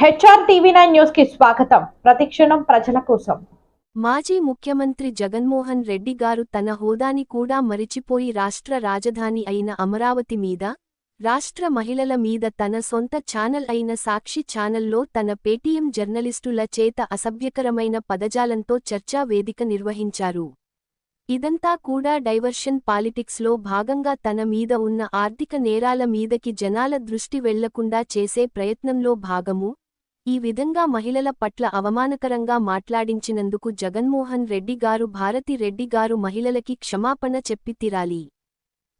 HR TV nine న్యూస్కి స్వాగతం. ప్రతిక్షణం ప్రజల కోసం. మాజీ ముఖ్యమంత్రి జగన్మోహన్ రెడ్డి గారు తన హోదాని కూడా మరిచిపోయి రాష్ట్ర రాజధాని అయిన అమరావతి మీద రాష్ట్ర మహిళల మీద తన సొంత ఛానల్ అయిన సాక్షి ఛానల్లో తన పేటీఎం జర్నలిస్టుల చేత అసభ్యకరమైన పదజాలంతో చర్చా వేదిక నిర్వహించారు. ఇదంతా కూడా డైవర్షన్ పాలిటిక్స్లో భాగంగా తన మీద ఉన్న ఆర్థిక నేరాల మీదకి జనాల దృష్టి వెళ్ళకుండా చేసే ప్రయత్నంలో భాగము ఈ విధంగా మహిళల పట్ల అవమానకరంగా మాట్లాడించినందుకు జగన్మోహన్ రెడ్డి గారు భారతి రెడ్డి గారు మహిళలకి క్షమాపణ చెప్పి తీరాలి.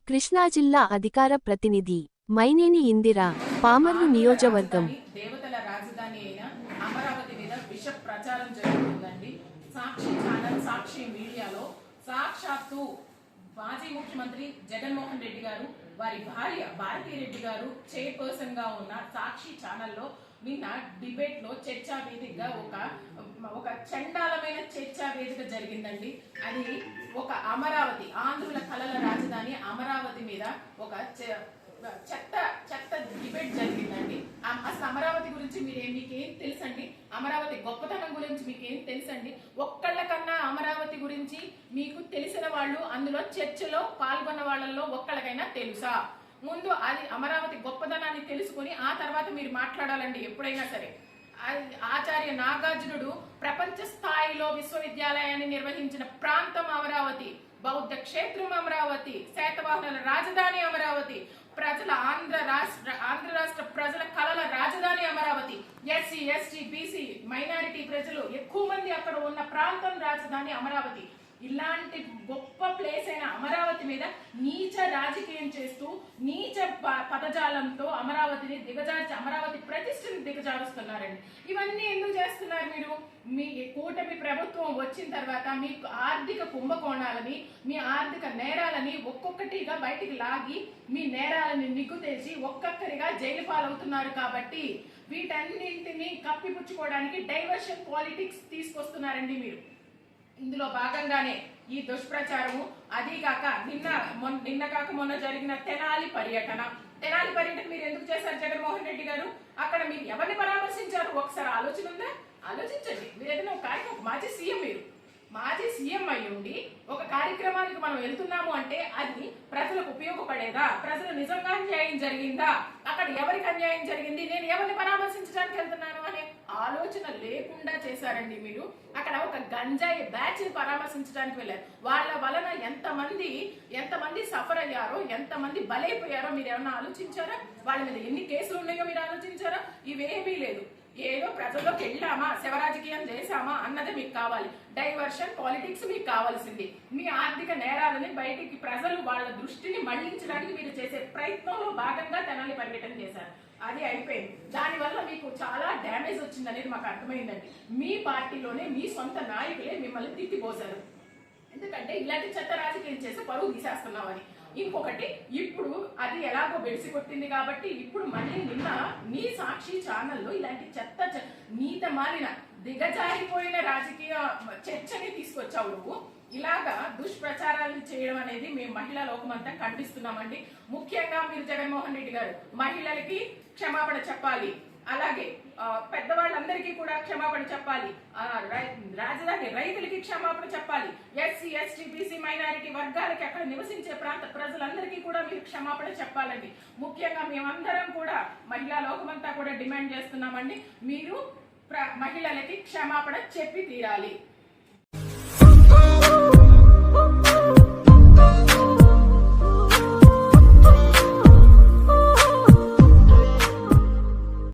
కృష్ణా జిల్లా అధికార ప్రతినిధి మైనేని ఇందిరా పామర్లు నియోజకవర్గం. దేవతల రాజధాని అయిన అమరావతి మీద విష ప్రచారం జరుగుతుందండి. సాక్షి ఛానల్ సాక్షి మీడియాలో సాక్షాత్తు మాజీ ముఖ్యమంత్రి జగన్మోహన్ రెడ్డి గారు వారి భార్య భారతీ రెడ్డి గారు చైర్పర్సన్గా ఉన్న సాక్షి ఛానల్లో నిన్న డిబేట్లో చర్చా వేదికగా ఒక ఒక చండాలమైన చర్చా వేదిక జరిగిందండి. అది ఒక అమరావతి ఆంధ్రుల కళల రాజధాని అమరావతి మీద ఒక చెత్త చెత్త డిబేట్ జరిగిందండి. అసలు అమరావతి గురించి మీరేం మీకేం తెలుసండి? అమరావతి గొప్పతనం గురించి మీకేం తెలుసండి? ఒక్కళ్ళకన్నా అమరావతి గురించి మీకు తెలిసిన వాళ్ళు అందులో చర్చలో పాల్గొన్న వాళ్ళల్లో ఒక్కళ్ళకైనా తెలుసా? ముందు అది అమరావతి గొప్పదనాన్ని తెలుసుకొని ఆ తర్వాత మీరు మాట్లాడాలండి ఎప్పుడైనా సరే. ఆచార్య నాగార్జునుడు ప్రపంచ స్థాయిలో విశ్వవిద్యాలయాన్ని నిర్వహించిన ప్రాంతం అమరావతి బౌద్ధ క్షేత్రం అమరావతి శాతవాహనుల రాజధాని అమరావతి ప్రజల ఆంధ్ర రాష్ట్ర ఆంధ్ర రాష్ట్ర ప్రజల కళల రాజధాని Amaravati SC ST BC minority ప్రజలు ఎక్కువ మంది అక్కడ ఉన్న ప్రాంతం రాజధాని అమరావతి. ఇలాంటి గొప్ప ప్లేస్ అయిన అమరావతి మీద నీ రాజకీయం చేస్తూ నీచ ప- పదజాలంతో అమరావతిని దిగజార్చి అమరావతి ప్రతిష్టని దిగజారుస్తున్నారండి. ఇవన్నీ ఎందుకు చేస్తున్నారు మీరు? మీ కూటమి ప్రభుత్వం వచ్చిన తర్వాత మీ ఆర్థిక కుంభకోణాలని మీ ఆర్థిక నేరాలని ఒక్కొక్కటిగా బయటికి లాగి మీ నేరాలని నిగ్గు తెచ్చి ఒక్కొక్కరిగా జైలు పాలవుతున్నారు కాబట్టి వీటన్నింటినీ కప్పిపుచ్చుకోవడానికి డైవర్షన్ పాలిటిక్స్ తీసుకొస్తున్నారండి మీరు. ఇందులో భాగంగానే ఈ దుష్ప్రచారము అదీగాక నిన్న మొన్న నిన్న కాక మొన్న జరిగిన తెనాలి పర్యటన. తెనాలి పర్యటన మీరు ఎందుకు చేశారు జగన్మోహన్ రెడ్డి గారు? అక్కడ మీరు ఎవరిని పరామర్శించారు? ఒకసారి ఆలోచన ఉందా? ఆలోచించండి. మీరు ఏదైనా ఒక కార్యక్రమం మాజీ సీఎం మీరు. మాజీ సీఎం అయి ఉండి ఒక కార్యక్రమానికి మనం వెళ్తున్నాము అంటే అది ప్రజలకు ఉపయోగపడేదా? ప్రజలు నిజంగా అన్యాయం జరిగిందా? అక్కడ ఎవరికి అన్యాయం జరిగింది? నేను ఎవరిని పరామర్శించడానికి వెళ్తున్నాను అనే ఆలోచన లేకుండా చేశారండి మీరు. అక్కడ ఒక గంజాయి బ్యాచ్ని పరామర్శించడానికి వెళ్ళారు. వాళ్ళ వలన ఎంతమంది ఎంతమంది సఫర్ అయ్యారో ఎంతమంది బలైపోయారో మీరు ఏమన్నా ఆలోచించారా? వాళ్ళ మీద ఎన్ని కేసులు ఉన్నాయో మీరు ఆలోచించారా? ఇవేమీ లేదు. ఏదో ప్రజల్లోకి వెళ్ళామా? శివరాజకీయం చేశామా? అన్నది మీకు కావాలి. డైవర్షన్ పాలిటిక్స్ మీకు కావాల్సింది. మీ ఆర్థిక నేరాలని బయటికి ప్రజలు వాళ్ళ దృష్టిని మళ్ళించడానికి మీరు చేసే ప్రయత్నంలో భాగంగా తెనాలి పర్యటన చేశారు. అది అయిపోయింది. దానివల్ల మీకు చాలా డ్యామేజ్ వచ్చింది అనేది మాకు అర్థమైందండి. మీ పార్టీలోనే మీ సొంత నాయకులే మిమ్మల్ని తిట్టిపోశారు. ఎందుకంటే ఇలాంటి చెత్త రాజకీయం చేసి పరువు తీసేస్తున్నామని. ఇంకొకటి ఇప్పుడు అది ఎలాగో బెడిసి కొట్టింది కాబట్టి ఇప్పుడు మళ్ళీ నిన్న నీ సాక్షి ఛానల్లో ఇలాంటి చెత్త నీత మారిన దిగజారిపోయిన రాజకీయ చర్చని తీసుకొచ్చావు నువ్వు. ఇలాగా దుష్ప్రచారాలు చేయడం అనేది మేము మహిళా లోకమంతా ఖండిస్తున్నామండి. ముఖ్యంగా మీరు జగన్మోహన్ రెడ్డి గారు మహిళలకి క్షమాపణ చెప్పాలి. అలాగే పెద్దవాళ్ళందరికీ కూడా క్షమాపణ చెప్పాలి. రై- రాజధాని రైతులకి క్షమాపణ చెప్పాలి. ఎస్సీ ఎస్టీ బీసీ మైనారిటీ వర్గాలకి అక్కడ నివసించే ప్రాంత ప్రజలందరికీ కూడా మీరు క్షమాపణ చెప్పాలండి. ముఖ్యంగా మేమందరం కూడా మహిళా లోకమంతా కూడా డిమాండ్ చేస్తున్నామండి. మీరు ప్ర- మహిళలకి క్షమాపణ చెప్పి తీరాలి.